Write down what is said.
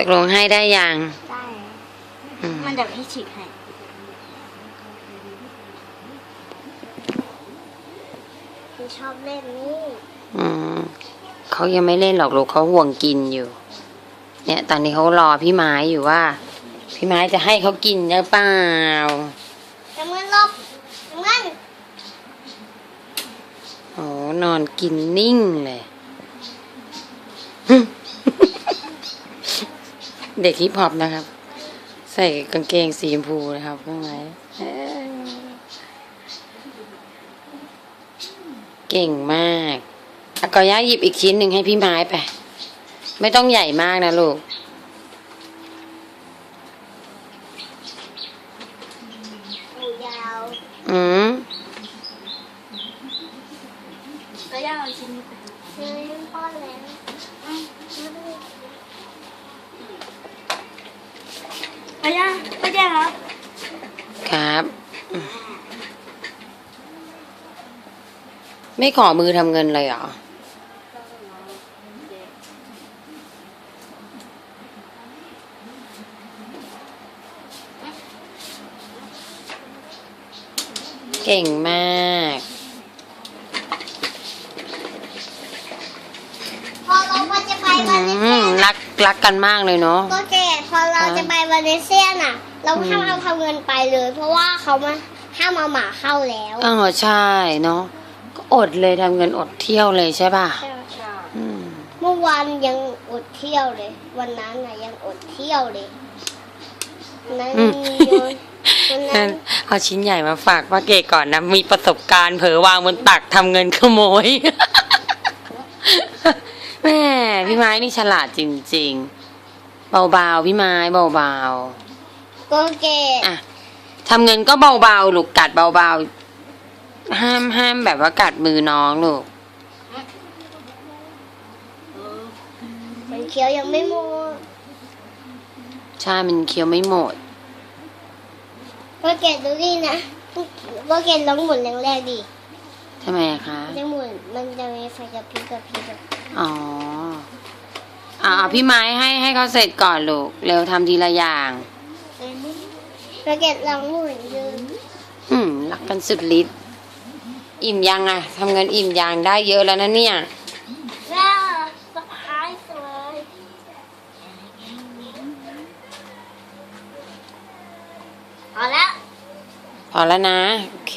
ตกลงให้ได้ยังได้อืมมันเดี๋ยวพี่ฉีกให้พี่ชอบเล่นนี่อืมเขายังไม่เล่นหรอกลูกเขาห่วงกินอยู่ เนี่ย ตอนนี้เขารอพี่ไม้อยู่ว่า พี่ไม้จะให้เขากินหรือเปล่าน้ำเงินลบน้ำเงินโอ้นอนกินนิ่งเลย เด็กฮิปฮอปนะครับ ใส่กางเกงสีชมพูนะครับข้างในเอ้ยเก่งมากอากอย่าหยิบอีกชิ้นหนึ่งให้พี่ไม้ไป ไม่ต้องใหญ่มากนะลูกหูยาวอืมก็ยาวชิ้นนี้ไปเฮ้ยพ่อแล้ว ไปย่าไปย่าครับ ครับอืมไม่ขอมือทำเงินเลยเหรอ เก่งมากพอเราพอจะไปอืวันนี้มรักรักกันมากเลยเนาะก็แก่พอเราจะไปวา เลเซียน่ะ เราห้ามอืมเอาทำเงินไปเลย เพราะว่าเขามาห้ามเอาหมาเข้าแล้วเออใช่เนาะก็อดเลยทำเงินอดเที่ยวเลยใช่ป่ะอืมเมื่อวานยังอดเที่ยวเลย วันนั้นน่ะยังอดเที่ยวเลยวันนั้นอืมโยนวันนั้นเอาชิ้นใหญ่มาฝากป้าเกก่อนนะ มีประสบการณ์เผลอวางบนตักทำเงินขโมย แม่พี่ไม้นี่ฉลาดจริง ๆ เบาๆพี่ไม้เบาก็แก่ๆอะทำเงินก็เบาๆลูกกัดเบาๆห้ามห้ามแบบว่ากัดมือน้องลูกมันเคี้ยวยังไม่หมดใช่มันเคี้ยวไม่หมดก็แก่ดูดินะก็แก่ลองหมุนแรงๆดิทำไมอะคะจะหมุนมันจะมีไฟกระพริบกระพริบอะอ๋ ออ่าพี่ไม้ให้ให้เขาเสร็จก่อนลูก เร็วทำทีละอย่างก็แก่ลองหมุนดูอืมรักกันสุดฤทธิ์อิ่มยังอะทำเงินอิ่มยังได้เยอะแล้วนะเนี่ย แล้วสะพายสวยเอาละพอแล้วนะโอเค